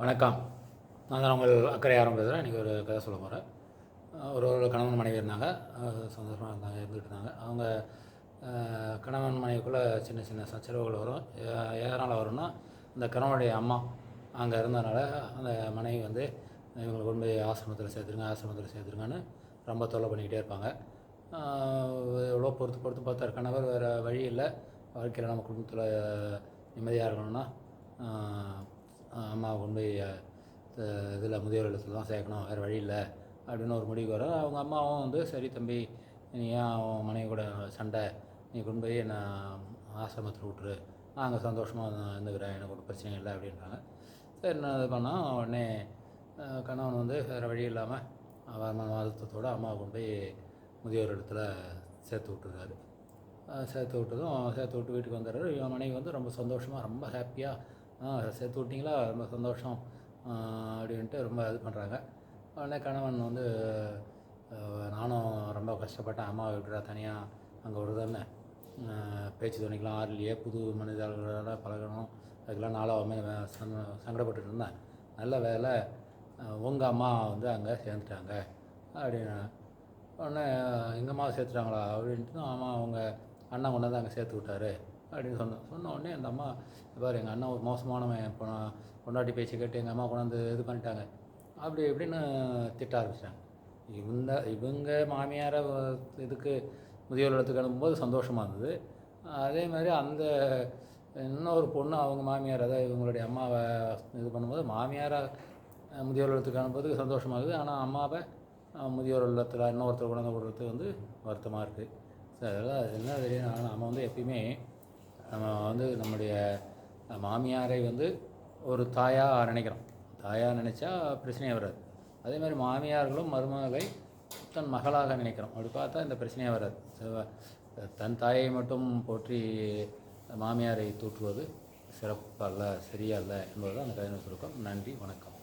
வணக்கம். நான் தான் உங்கள் அக்கறையாரம் பேசுகிறேன் இன்றைக்கி ஒரு கதை சொல்ல போகிறேன் ஒரு ஒரு கணவன் மனைவி இருந்தாங்க. சந்தோஷமாக இருந்தாங்க இருந்துகிட்டு இருந்தாங்க. அவங்க கணவன் மனைவிக்குள்ளே சின்ன சின்ன சச்சரவுகள் வரும். எதனால் வரும்னா அந்த கணவனுடைய அம்மா அங்கே இருந்தனால அந்த மனைவி வந்து இவங்களை கொண்டு போய் ஆசிரமத்தில் சேர்த்துருங்க ஆசிரமத்தில் சேர்த்துருங்கன்னு ரொம்ப தொல்லை பண்ணிக்கிட்டே இருப்பாங்க. எவ்வளோ பொறுத்து பொறுத்து பார்த்தார் கணவர் வேறு வழி இல்லை. வாழ்க்கையில் நம்ம குடும்பத்தில் நிம்மதியாக இருக்கணும்னா அம்மாவை கொண்டு போய் இதில் முதியோர் இல்லத்தில் தான் சேர்க்கணும் வேறு வழி இல்லை அப்படின்னு ஒரு முடிவுக்கு வர அவங்க அம்மாவும் வந்து சரி தம்பி நீ ஏன் அவன் மனைவி கூட சண்டை நீ கொண்டு போய் என்னை ஆசிரமத்தில் விட்டுரு நான் அங்கே சந்தோஷமாக இருந்துக்கிறேன் எனக்கு ஒரு பிரச்சனை இல்லை அப்படின்றாங்க. சரி நான் இது பண்ணால் உடனே கணவன் வந்து வேறு வழி இல்லாமல் வருமான அழுத்தத்தோடு அம்மாவை கொண்டு போய் முதியோர் இடத்துல சேர்த்து விட்டுருக்காரு சேர்த்து விட்டதும் சேர்த்து விட்டு வீட்டுக்கு வந்துடுறாரு. இவன் மனைவி வந்து ரொம்ப சந்தோஷமாக ரொம்ப ஹாப்பியாக சேர்த்து விட்டிங்களா? ரொம்ப சந்தோஷம். அப்படின்ட்டு ரொம்ப இது பண்ணுறாங்க உடனே கணவன் வந்து நானும் ரொம்ப கஷ்டப்பட்டேன். அம்மாவை விட்டுறா தனியாக அங்கே விடுறதானே பேச்சு துணைக்கெலாம் ஆறுலையே புது மனிதர்களோட பழகணும். அதுக்கெல்லாம் நாளாகவே சங்கடப்பட்டுட்டு இருந்தேன். நல்ல வேலை உங்கள் அம்மா வந்து அங்கே சேர்ந்துட்டாங்க. அப்படின்னு. உடனே எங்கள் அம்மா சேர்த்துட்டாங்களா? அப்படின்ட்டு ஆமாம் அவங்க அண்ணன் கொண்டு வந்து அங்கே சேர்த்து விட்டாரு. அப்படின்னு சொன்னோம். சொன்ன உடனே அந்த அம்மா பாரு எங்கள் அண்ணா ஒரு மோசமானவன். கொண்டாட்டி பேச்சு கேட்டு எங்கள் அம்மா கொண்டாந்து இது பண்ணிட்டாங்க. அப்படி இப்படின்னு திட்ட ஆரம்பிச்சிட்டாங்க இவங்க இவங்க மாமியாரை இதுக்கு முதியோர் இடத்துக்கு அனுப்பும்போது சந்தோஷமாக இருந்தது. அதே மாதிரி அந்த இன்னொரு பொண்ணு அவங்க மாமியார் அதாவது இவங்களுடைய அம்மாவை இது பண்ணும்போது மாமியாரை முதியோர் இல்லத்துக்கு அனுப்புறதுக்கு சந்தோஷமாக இருக்குது ஆனால் அம்மாவை முதியோர் இல்லத்தில் இன்னொருத்தர் கொண்டாந்து விடுறது வந்து வருத்தமாக இருக்குது ஸோ அதெல்லாம் என்ன தெரியும். ஆனால் நம்ம வந்து எப்பயுமே நம்ம வந்து நம்முடைய மாமியாரை வந்து ஒரு தாயாக நினைக்கிறோம். தாயாக நினச்சா பிரச்சனையே வராது. அதே மாதிரி மாமியார்களும் மருமகளை தன் மகளாக நினைக்கிறோம். அப்படி பார்த்தா இந்த பிரச்சனையே வராது. தன் தாயை மட்டும் போற்றி மாமியாரை தூற்றுவது சிறப்பல்ல சரியல்ல என்பதுதான் அந்த கதையின் சுருக்கம். நன்றி வணக்கம்.